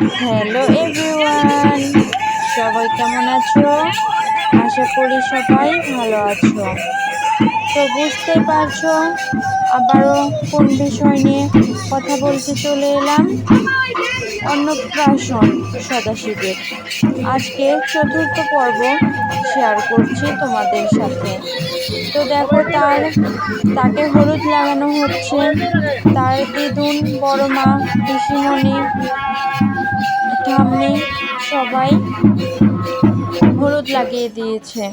Hello everyone সবাই কেমন আছো? আশা করি সবাই ভালো আছো। তো বুঝতে পারছ, আবারও কোন বিষয় নিয়ে কথা বলতে চলে এলাম? অন্নপ্রাশন সদাশিবের। আজকে চতুর্থ পর্ব শেয়ার করছি তোমাদের সাথে। তো দেখো, তার, তাকে হলুদ লাগানো হচ্ছে। তার দিদুন বড় মা, পিসিমণি ঠাম্মি সবাই হলুদ লাগিয়ে দিয়েছে।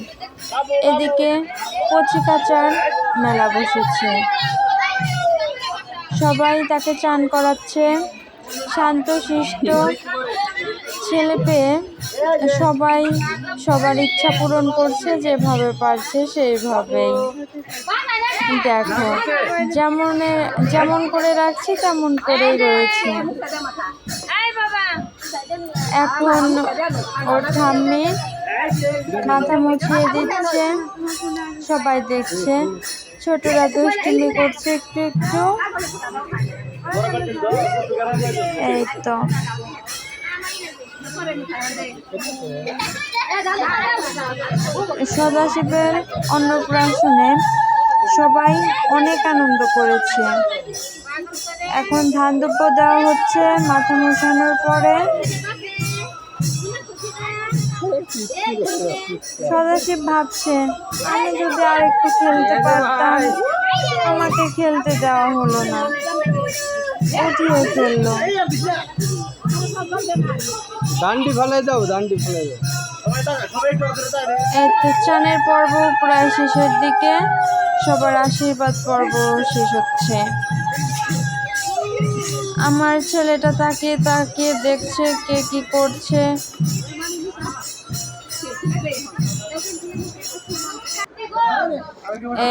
এদিকে কচি কাচার মেলা বসেছে। সবাই তাকে চান করাচ্ছে। শান্ত, শিষ্ট ছেলে পেয়ে সবাই সবার ইচ্ছা পূরণ করছে, যেভাবে পারছে সেইভাবেই। দেখো, যেমন যেমন করে রাখছি, তেমন করেই রয়েছে। এখন ওর ঠাম্মি মাথা মুছিয়ে দিচ্ছে, সবাই দেখছে। ছোটরা দুষ্টুমি করছে একটু একটু। এই তো। সদাশিবের অন্নপ্রাশনে সবাই অনেক আনন্দ করেছে। এখন ধান দেওয়া হচ্ছে মাথা মোছানোর পরে। সদাশিব ভাবছে আমি যদি আর একটু খেলতে পারতাম আমাকে খেলতে দেওয়া হলো না। উঠিয়ে ফেলল দান্ডি ফেলাই দাও দান্ডি ফেলাই দাও। চানের পর্ব প্রায় শেষের দিকে। সবার আশীর্বাদ পর্ব শেষ হচ্ছে। আমার ছেলেটা তাকিয়ে তাকিয়ে দেখছে কে কি করছে।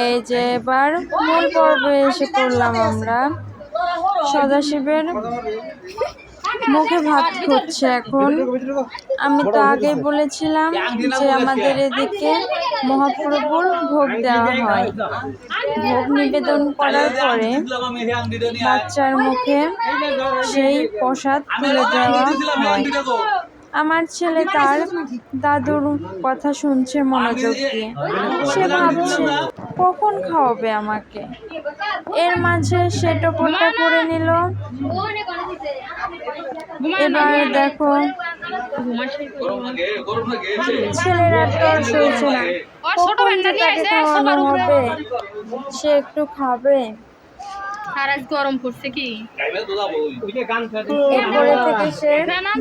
এই যে এবার মূল পর্বে এসে পড়লাম আমরা। সদাশিবের মুখে ভাত হচ্ছে এখন। আমি তো আগেই বলেছিলাম যে আমাদের এদিকে মহাপ্রভুর ভোগ দেওয়া হয়। ভোগ নিবেদন করার পরে বাচ্চার মুখে সেই প্রসাদ তুলে দেওয়া হয়। আমার ছেলে তার দাদুর কথা শুনছে মনোযোগ দিয়ে। সে ভাবছে কখন খাওয়াবে আমাকে? এর মাঝে সে টোপরটা করে নিল। এবার দেখো ছেলেরা তোর সইছে না। কখন তাকে খাওয়ানো হবে? সে একটু খাবে? আর আজ গরম পড়ছে কি? এরপরে থেকে সে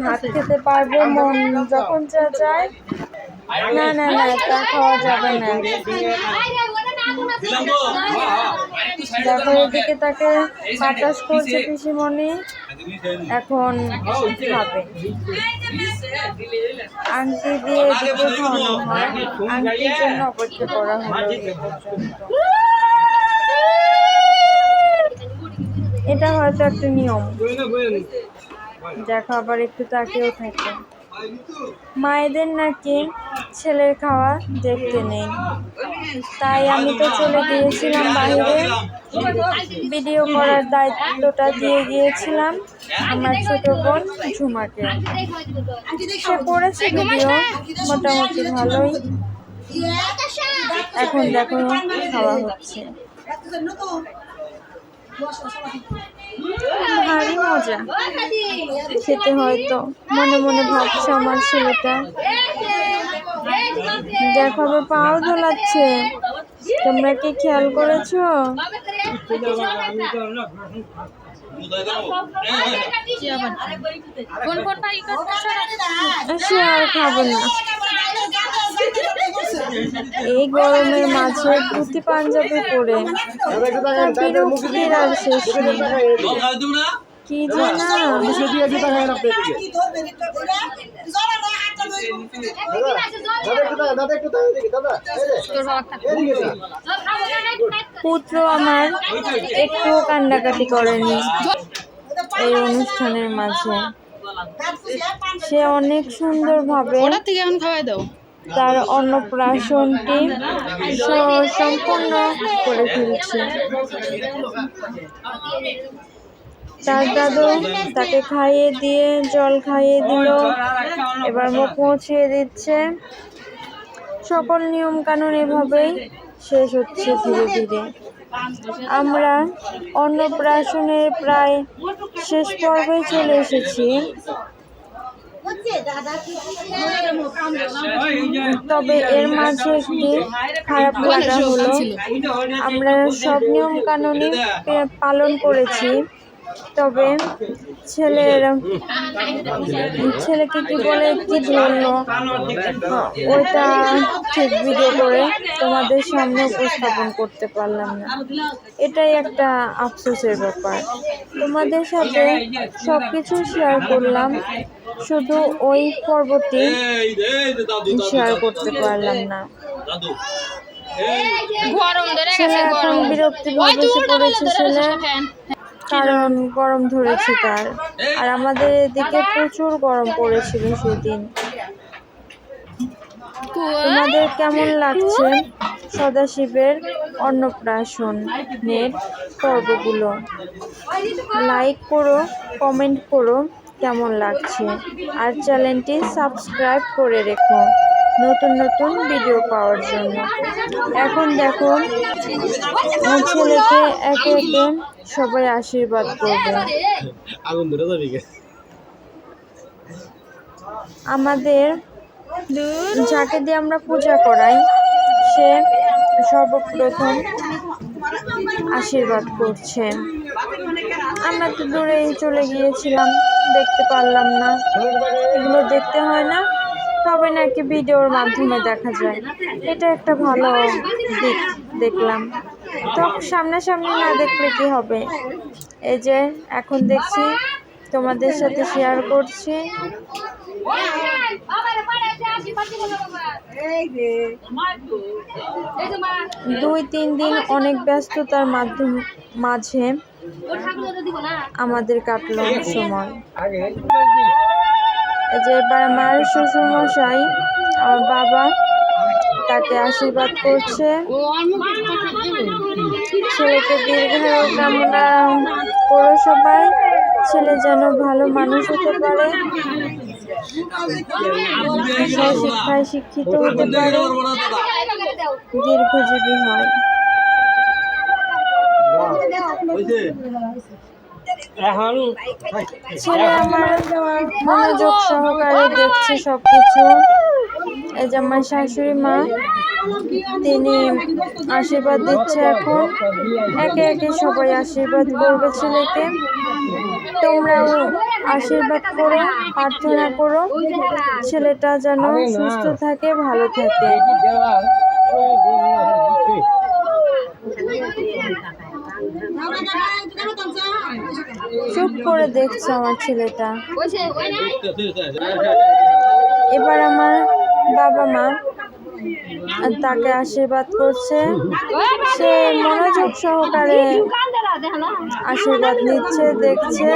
ভাত খেতে পারবে মন যখন যা চায়। না না না তা খাওয়া যাবে না। দেখো এদিকে তাকে বাতাস করছে পিসিমণি এখন খাবে। আংটি দিয়ে এদিকে হয়। আংটির জন্য অপেক্ষা করা হলো এটা হয়তো একটা নিয়ম। দেখো আবার একটু তাকিয়েও থাকে। মায়েদের নাকি ছেলের খাওয়া দেখতে নেই। তাই আমি তো চলে গিয়েছিলাম বাইরে। ভিডিও করার দায়িত্বটা দিয়ে গিয়েছিলাম আমার ছোট বোন ঝুমাকে। সে করেছে ভিডিও মোটামুটি ভালোই। এখন দেখো খাওয়া হচ্ছে। ভারী মজা। খেতে হয়তো। মনে মনে ভাবছে আমার ছেলেটা। দেখো আবার পাও ধোলাচ্ছে। তোমরা কি খেয়াল করেছ? সে আর খাবে না। এই গরমের মাঝে ধুতি পাঞ্জাবি পরে তার বিরক্তির আর শেষ কি যে। পুত্র আমার একটু কান্নাকাটি করেনি এই অনুষ্ঠানের মাঝে। সে অনেক সুন্দরভাবে ওটার থেকে এখন খাওয়াই দাও। তার অন্নপ্রাশনটি সম্পূর্ণ করে ফেলছে। তার দাদু তাকে খাইয়ে দিয়ে, জল খাইয়ে দিল, এবার মুখ মুছিয়ে দিচ্ছে। সকল নিয়ম কানুন এভাবেই শেষ হচ্ছে ধীরে ধীরে। আমরা অন্নপ্রাশনের প্রায় শেষ পর্বে চলে এসেছি। তবে এর মাঝে একটি খারাপ লাগা হলো আমরা সব নিয়ম কানুনই পালন করেছি। তবে ছেলের ছেলেকে কি বলে কি ধরলো ওইটা ঠিক ভিডিও করে তোমাদের সামনে উপস্থাপন করতে পারলাম না। এটাই একটা আফসোসের ব্যাপার। তোমাদের সাথে সব কিছু শেয়ার করলাম। শুধু ওই পর্বটি শেয়ার করতে পারলাম না। গরম ধরে ছেলে গেছে এখন গরম। বিরক্তি ভাবে পড়েছে ছেলে। কারণ গরম ধরেছে তার। আর আমাদের এদিকে প্রচুর গরম পড়েছিল সেদিন। তোমাদের কেমন লাগছে সদাশিবের অন্নপ্রাশনের পর্বগুলো? লাইক করো কমেন্ট করো কেমন লাগছে? আর চ্যানেলটি সাবস্ক্রাইব করে রেখো। নতুন নতুন ভিডিও পাওয়ার জন্য। এখন দেখো আমার ছেলেকে একে একে সবাই আশীর্বাদ করবে। আমাদের যাকে দিয়ে আমরা পূজা করাই সে সর্বপ্রথম আশীর্বাদ করছে। আমরা তো দূরেই চলে গিয়েছিলাম দেখতে পারলাম না। এগুলো দেখতে হয় না তবে নাকি ভিডিওর মাধ্যমে দেখা যায়। এটা একটা ভালো দিক দেখলাম। তো সামনাসামনি না দেখলে কি হবে? এই যে এখন দেখছি, তোমাদের সাথে শেয়ার করছি। দুই, তিন দিন অনেক ব্যস্ততার মাধ্যম, মাঝে আমাদের কাটলো সময়। যে আমার শ্বশুর মশাই আমার বাবা তাকে আশীর্বাদ করছে। ছেলেকে দীর্ঘায়ু কামনা করো সবাই, ছেলে যেন ভালো মানুষ হতে পারে শিক্ষায় শিক্ষিত হতে পারে, দীর্ঘজীবী হয়। এখন ছেলে আমার মনোযোগ সহকারে দেখছে সবকিছু। এই যে আমার শাশুড়ি মা, তিনি আশীর্বাদ দিচ্ছে এখন। একে একে সবাই আশীর্বাদ করবে ছেলেকে। তোমরাও আশীর্বাদ করো, প্রার্থনা করো। ছেলেটা যেন সুস্থ থাকে, ভালো থাকে। চুপ করে দেখছে আমার ছেলেটা। এবার আমার বাবা মা তাকে আশীর্বাদ করছে। সে মনোযোগ সহকারে আশীর্বাদ নিচ্ছে, দেখছে।